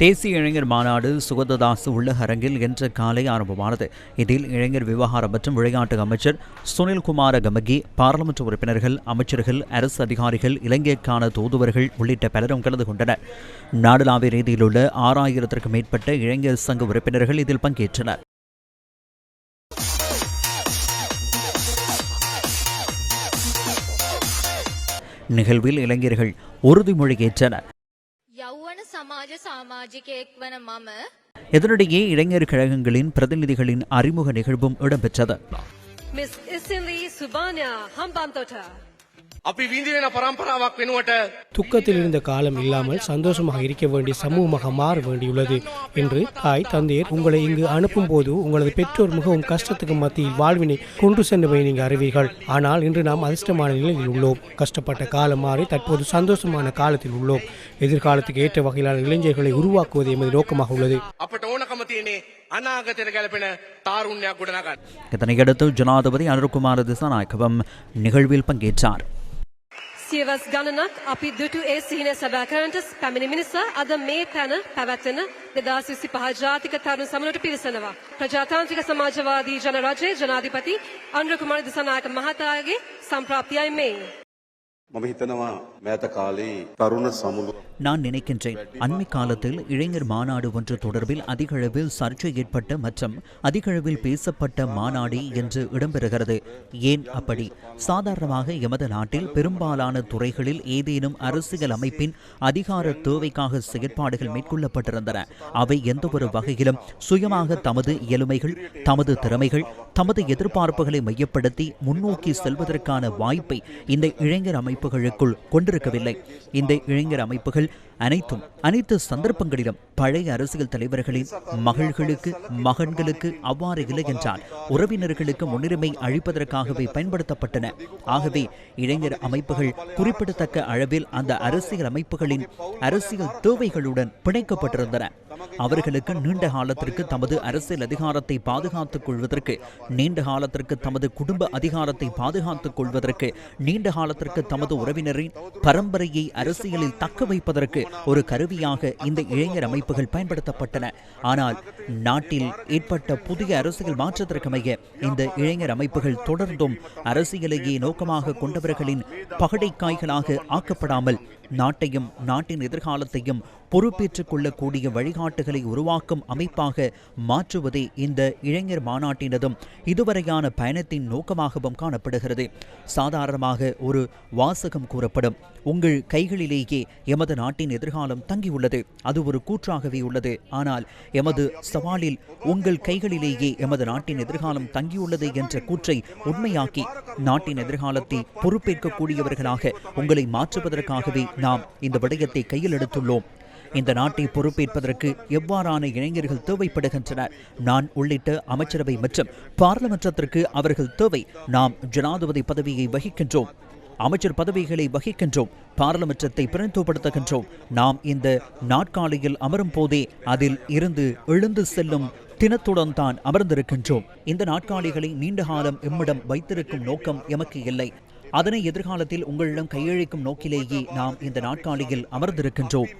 தேசிய இளைஞர் மாநாடு சுகததாசு உள்ள அரங்கில் இன்று காலை ஆரம்பமானது. இதில் இளைஞர் விவகாரம் மற்றும் விளையாட்டு அமைச்சர் சுனில்குமார கமகி பாராளுமன்ற உறுப்பினர்கள் அமைச்சர்கள் அரசு அதிகாரிகள் இலங்கைக்கான தூதுவர்கள் உள்ளிட்ட பலரும் கலந்து கொண்டனர். நாடுலாவிய ரீதியில் உள்ள ஆறாயிரத்திற்கும் மேற்பட்ட இளைஞர் சங்க உறுப்பினர்கள் இதில் பங்கேற்றனர். நிகழ்வில் இளைஞர்கள் உறுதிமொழி ஏற்றனர் යෞවන සමාජ සාමාජිකයෙක් වන මම இதனிடையே இளைஞர் கழகங்களின் பிரதிநிதிகளின் அறிமுக நிகழ்வும் இடம்பெற்றது Miss Isinli Subanya Hambantota. துக்கத்தில் இருந்த காலம் இல்லாமல் சந்தோஷமாக இருக்க வேண்டிய சமூகமாக மாற வேண்டியுள்ளது என்று தாய் தந்தையர் உங்களை இங்கு அனுப்பும் போது உங்களது பெற்றோர் மிகவும் கஷ்டத்துக்கு மத்தியில் வாழ்வினை கொண்டு சென்றவை நீங்கள் அறிவீர்கள் ஆனால் இன்று நாம் அதிர்ஷ்டமான நிலையில் உள்ளோம் கஷ்டப்பட்ட காலம் மாறி தற்போது சந்தோஷமான காலத்தில் உள்ளோம் எதிர்காலத்துக்கு ஏற்ற வகையிலான இளைஞர்களை உருவாக்குவது எமது நோக்கமாக உள்ளது අපට ඕනකම තියෙන්නේ අනාගතයට ගැලපෙන තාරුණ්‍යයක් ගොඩනගන්න. இதனையடுத்து ஜனாதிபதி அனுர்குமார திசாநாயக்கவும் நிகழ்வில் பங்கேற்றார் සියවස් ගණනක් අපි දුටු ඒ සිහින සැබෑකරන්ට පැමිණි මිනිසා අද මේ තැන පැවැත්වෙන දෙදස් විසි පහ ජාතික තරුණ සමනට පිරිසනවා. ප්‍රජාතාන්ත්‍රික සමාජවාදී ජන රජයේ ජනාධිපති අන්ද්‍රකුමාර දිසනායක මහතාගේ සම්ප්‍රාප්තියයි මේ. நான் நினைக்கின்றேன். அண்மை காலத்தில் இளைஞர் மாநாடு ஒன்று தொடர்பில் அதிகளவில் சர்ச்சை ஏற்பட்ட மற்றும் அதிகளவில் பேசப்பட்ட மாநாடு என்று இடம்பெறுகிறது. ஏன் அப்படி? சாதாரணமாக எமது நாட்டில் பெரும்பாலான துறைகளில் ஏதேனும் அரசியல் அமைப்பின் அதிகார தேவைக்காக செயற்பாடுகள் மேற்கொள்ளப்பட்டிருந்தன. அவை எந்தவொரு வகையிலும் சுயமாக தமது இயலுமைகள் தமது திறமைகள் தமது எதிர்பார்ப்புகளை மையப்படுத்தி முன்னோக்கி செல்வதற்கான வாய்ப்பை இந்த இளைஞர் அமைப்புகளுக்குள் கொண்டிருக்கவில்லை. இந்த இளைஞர் அமைப்புகள் அனைத்தும் அனைத்து சந்தர்ப்பங்களிலும் பழைய அரசியல் தலைவர்களின் மகள்களுக்கு மகன்களுக்கு அவ்வாறு இல்லை என்றால் உறவினர்களுக்கு முன்னுரிமை அளிப்பதற்காகவே பயன்படுத்தப்பட்டன. ஆகவே இளைஞர் அமைப்புகள் குறிப்பிடத்தக்க அளவில் அந்த அரசியல் அமைப்புகளின் அரசியல் தேவைகளுடன் பிணைக்கப்பட்டிருந்தன. அவர்களுக்கு நீண்ட காலத்திற்கு தமது அரசியல் அதிகாரத்தை பாதுகாத்துக் கொள்வதற்கு நீண்ட காலத்திற்கு தமது குடும்ப அதிகாரத்தை பாதுகாத்துக் கொள்வதற்கு நீண்ட காலத்திற்கு தமது உறவினரின் பரம்பரையை அரசியலில் தக்க வைப்பதற்கு ஒரு கருவியாக இந்த இளைஞர் அமைப்புகள் பயன்படுத்தப்பட்டன. ஆனால் நாட்டில் ஏற்பட்ட புதிய அரசியல் மாற்றத்திற்கமைய இந்த இளைஞர் அமைப்புகள் தொடர்ந்தும் அரசியலையே நோக்கமாக கொண்டவர்களின் பகடைக்காய்களாக ஆக்கப்படாமல் நாட்டையும் நாட்டின் எதிர்காலத்தையும் பொறுப்பேற்றுக் கொள்ளக்கூடிய வழிகாட்டுகளை உருவாக்கும் அமைப்பாக மாற்றுவதே இந்த இளைஞர் மாநாட்டினதும் இதுவரையான பயணத்தின் நோக்கமாகவும் காணப்படுகிறது. சாதாரணமாக ஒரு வாசகம் கூறப்படும் உங்கள் கைகளிலேயே எமது நாட்டின் எதிர்காலம் தங்கியுள்ளது அது ஒரு கூற்றாகவே உள்ளது. ஆனால் எமது சவாலில் உங்கள் கைகளிலேயே எமது நாட்டின் எதிர்காலம் தங்கியுள்ளது என்ற கூற்றை உண்மையாக்கி நாட்டின் எதிர்காலத்தை பொறுப்பேற்கக்கூடியவர்களாக உங்களை மாற்றுவதற்காகவே நாம் இந்த விடயத்தை கையில் எடுத்துள்ளோம். இந்த நாட்டை பொறுப்பேற்பதற்கு எவ்வாறான இளைஞர்கள் தேவைப்படுகின்றனர்? நான் உள்ளிட்ட அமைச்சரவை மற்றும் பாராளுமன்றத்திற்கு அவர்கள் தேவை. நாம் ஜனாதிபதி பதவியை வகிக்கின்றோம். அமைச்சர் பதவிகளை வகிக்கின்றோம். பாராளுமன்றத்தை பிரதிநிதிப்படுத்துகின்றோம் நாம் இந்த நாட்காலியில் அமரும் போதே அதில் இருந்து எழுந்து செல்லும் தினத்துடன் தான் அமர்ந்திருக்கின்றோம். இந்த நாட்காலிகளை நீண்ட காலம் எம்மிடம் வைத்திருக்கும் நோக்கம் எமக்கு இல்லை. அதனை எதிர்காலத்தில் உங்களிடம் கையளிக்கும் நோக்கிலேயே நாம் இந்த நாட்காலியில் அமர்ந்திருக்கின்றோம்.